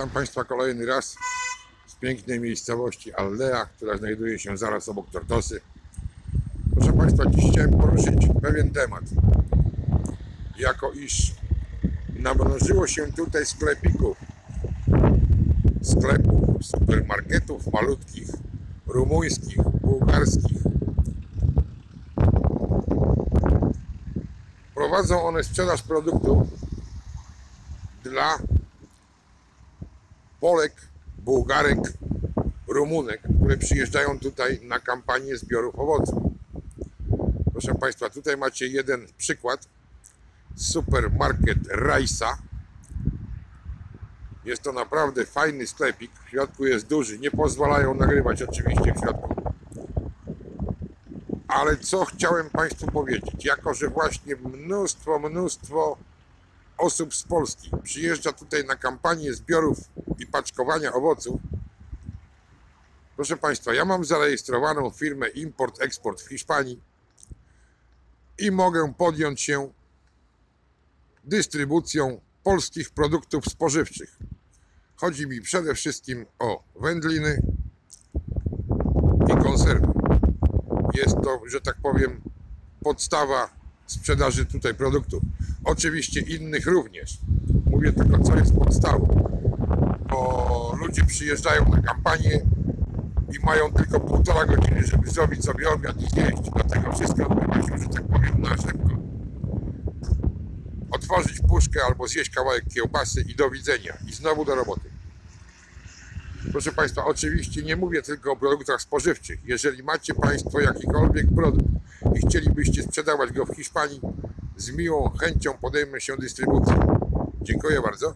Witam Państwa kolejny raz z pięknej miejscowości Aldea, która znajduje się zaraz obok Tortosy. Proszę Państwa, dziś chciałem poruszyć pewien temat. Jako iż namnożyło się tutaj sklepików, sklepów, supermarketów malutkich, rumuńskich, bułgarskich. Prowadzą one sprzedaż produktów dla Polek, Bułgarek, Rumunek, które przyjeżdżają tutaj na kampanię zbiorów owoców. Proszę Państwa, tutaj macie jeden przykład. Supermarket Rajsa. Jest to naprawdę fajny sklepik. W środku jest duży. Nie pozwalają nagrywać oczywiście w środku. Ale co chciałem Państwu powiedzieć? Jako, że właśnie mnóstwo, mnóstwo osób z Polski przyjeżdża tutaj na kampanię zbiorów i paczkowania owoców. Proszę Państwa, ja mam zarejestrowaną firmę Import-Export w Hiszpanii i mogę podjąć się dystrybucją polskich produktów spożywczych. Chodzi mi przede wszystkim o wędliny i konserwy. Jest to, że tak powiem, podstawa sprzedaży tutaj produktów. Oczywiście innych również. Mówię tylko, co jest podstawą. Bo ludzie przyjeżdżają na kampanię i mają tylko półtora godziny, żeby zrobić sobie obiad i zjeść. Dlatego wszystko odbywa się, że tak powiem, na szybko. Otworzyć puszkę albo zjeść kawałek kiełbasy i do widzenia. I znowu do roboty. Proszę Państwa, oczywiście nie mówię tylko o produktach spożywczych. Jeżeli macie Państwo jakikolwiek produkt i chcielibyście sprzedawać go w Hiszpanii, z miłą chęcią podejmę się dystrybucji. Dziękuję bardzo.